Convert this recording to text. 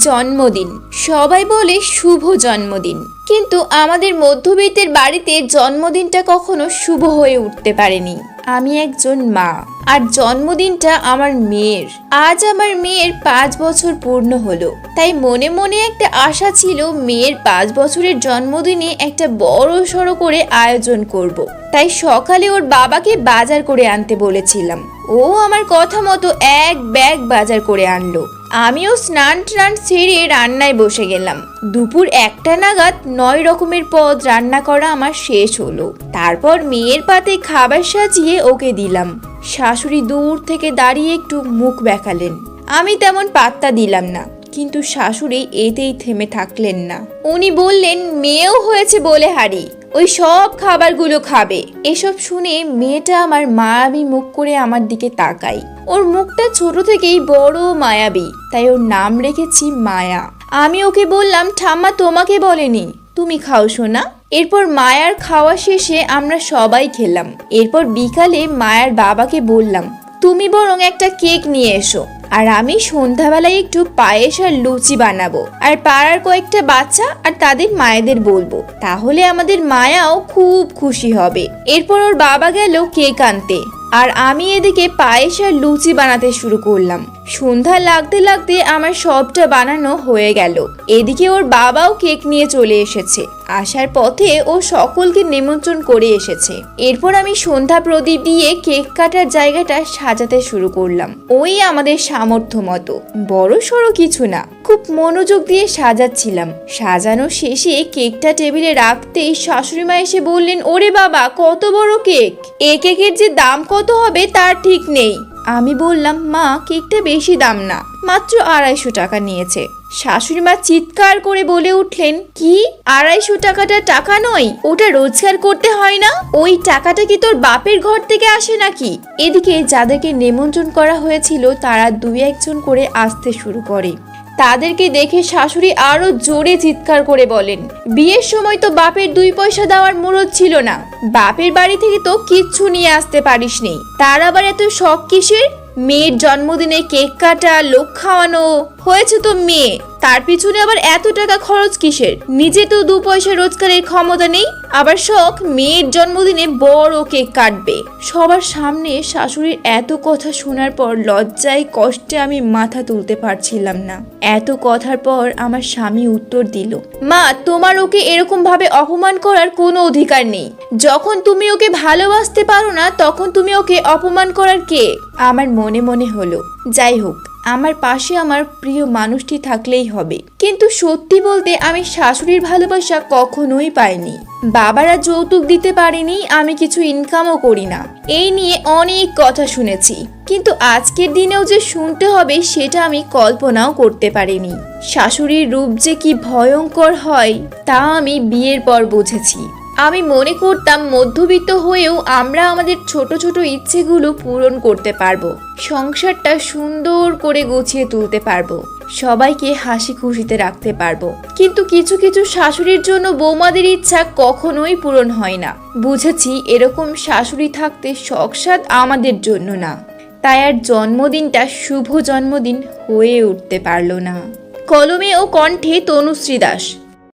জন্মদিন। সবাই বলে শুভ জন্মদিন। কিন্তু আমাদের মধ্যবিত্তের বাড়িতে জন্মদিনটা কখনো শুভ হয়ে উঠতে পারেনি। আমি একজন মা। আর জন্মদিনটা আমার মেয়ের। আজ আমার মেয়ের পাঁচ বছর পূর্ণ হলো। তাই মনে মনে একটা আশা ছিল মেয়ের পাঁচ বছরের জন্মদিনে একটা বড় সড়ো করে আয়োজন করব। তাই সকালে ওর বাবাকে বাজার করে আনতে বলেছিলাম। ও আমার কথা মতো এক ব্যাগ বাজার করে আনলো। আমিও স্নান টান সেরে রান্নায় বসে গেলাম। দুপুর একটা নাগাদ নয় রকমের পদ রান্না করা আমার শেষ হলো। তারপর মেয়ের পাতে খাবার সাজিয়ে ওকে দিলাম। শাশুড়ি দূর থেকে দাঁড়িয়ে একটু মুখ বেঁকালেন আমি তেমন পাত্তা দিলাম না। কিন্তু শাশুড়ি এতেই থেমে থাকলেন না। উনি বললেন, মেয়েও হয়েছে বলে, হারি। ওই সব খাবারগুলো খাবে। এসব শুনে মেয়েটা আমার মায়াবী মুখ করে আমার দিকে তাকাই ওর মুখটা ছোট থেকেই বড় মায়াবী, তাই ওর নাম রেখেছি মায়া। আমি ওকে বললাম, ঠাম্মা, তোমাকে বলেনি। তুমি খাও শোনা এরপর মায়ার খাওয়া শেষে আমরা সবাই খেলাম। এরপর বিকালে মায়ার বাবাকে বললাম, তুমি বরং একটা কেক নিয়ে এসো। আর আমি সন্ধ্যাবেলায় একটু পায়েস আর লুচি বানাবো। আর পাড়ার কয়েকটা বাচ্চা আর তাদের মায়েদের বলব। তাহলে আমাদের মায়াও খুব খুশি হবে। এরপর ওর বাবা গেল কেক আনতে। আর আমি এদিকে পায়েস আর লুচি বানাতে শুরু করলাম। সন্ধ্যা লাগতে লাগতে আমার সবটা বানানো হয়ে গেল। এদিকে ওর বাবাও কেক নিয়ে চলে এসেছে। আসার পথে ও সকলকে নিমন্ত্রণ করে এসেছে। এরপর আমি সন্ধ্যা প্রদীপ দিয়ে কেক কাটার জায়গাটা সাজাতে শুরু করলাম। ওই আমাদের সামর্থ্য মতো। বড় সড়ো কিছু না। খুব মনোযোগ দিয়ে সাজাচ্ছিলাম। সাজানো শেষে কেকটা টেবিলে রাখতেই শাশুড়ি মা এসে বললেন, ওরে বাবা, কত বড় কেক! এ কেকের যে দাম কত হবে তার ঠিক নেই। আমি বললাম, মা, কেকটা বেশি দাম না। মাত্র আড়াইশো টাকা নিয়েছে। শাশুড়ি মা চিৎকার করে বলে উঠলেন, কি? আড়াইশো টাকাটা টাকা নয়? ওটা রোজগার করতে হয় না? ওই টাকাটা কি তোর বাপের ঘর থেকে আসে নাকি? এদিকে যাদেরকে নিমন্ত্রণ করা হয়েছিল, তারা দুই একজন করে আসতে শুরু করে। তাদেরকে দেখে শাশুড়ি আরও জোরে চিৎকার করে বলেন, বিয়ের সময় তো বাপের দুই পয়সা দেওয়ার মুরত ছিল না। বাপের বাড়ি থেকে তো কিচ্ছু নিয়ে আসতে পারিস নি তার আবার এত শখ কিসের? মেয়ের জন্মদিনে কেক কাটা, লোক খাওয়ানো হয়েছে তো মেয়ে। তার পিছনে আবার এত টাকা খরচ কিসের? নিজে তো দু পয়সা রোজগারের ক্ষমতা নেই। আবার শখ, মেয়ের জন্মদিনে বড় কেক কাটবে। সবার সামনে শাশুড়ির এত কথা শোনার পর লজ্জায় কষ্টে আমি মাথা তুলতে পারছিলাম না। এত কথার পর আমার স্বামী উত্তর দিল, মা, তোমার ওকে এরকম ভাবে অপমান করার কোনো অধিকার নেই। যখন তুমি ওকে ভালোবাসতে পারো না, তখন তুমি ওকে অপমান করার কে? আমার মনে মনে হলো, যাই হোক, আমার পাশে আমার প্রিয় মানুষটি থাকলেই হবে। কিন্তু সত্যি বলতে আমি শাশুড়ির ভালোবাসা কখনোই পাইনি। বাবারা যৌতুক দিতে পারেনি, আমি কিছু ইনকামও করি না। এই নিয়ে অনেক কথা শুনেছি। কিন্তু আজকের দিনেও যে শুনতে হবে, সেটা আমি কল্পনাও করতে পারিনি। শাশুড়ির রূপ যে কি ভয়ঙ্কর হয়, তা আমি বিয়ের পর বুঝেছি। আমি মনে করতাম মধ্যবিত্ত হয়েও আমরা আমাদের ছোট ছোট ইচ্ছেগুলো পূরণ করতে পারব। সংসারটা সুন্দর করে গুছিয়ে তুলতে পারব। সবাইকে হাসি খুশিতে রাখতে পারব। কিন্তু কিছু কিছু শাশুড়ির জন্য বৌমাদের ইচ্ছা কখনোই পূরণ হয় না। বুঝেছি এরকম শাশুড়ি থাকতে শখসাদ আমাদের জন্য না। তাই আর জন্মদিনটা শুভ জন্মদিন হয়ে উঠতে পারল না। কলমে ও কণ্ঠে তনুশ্রী দাস।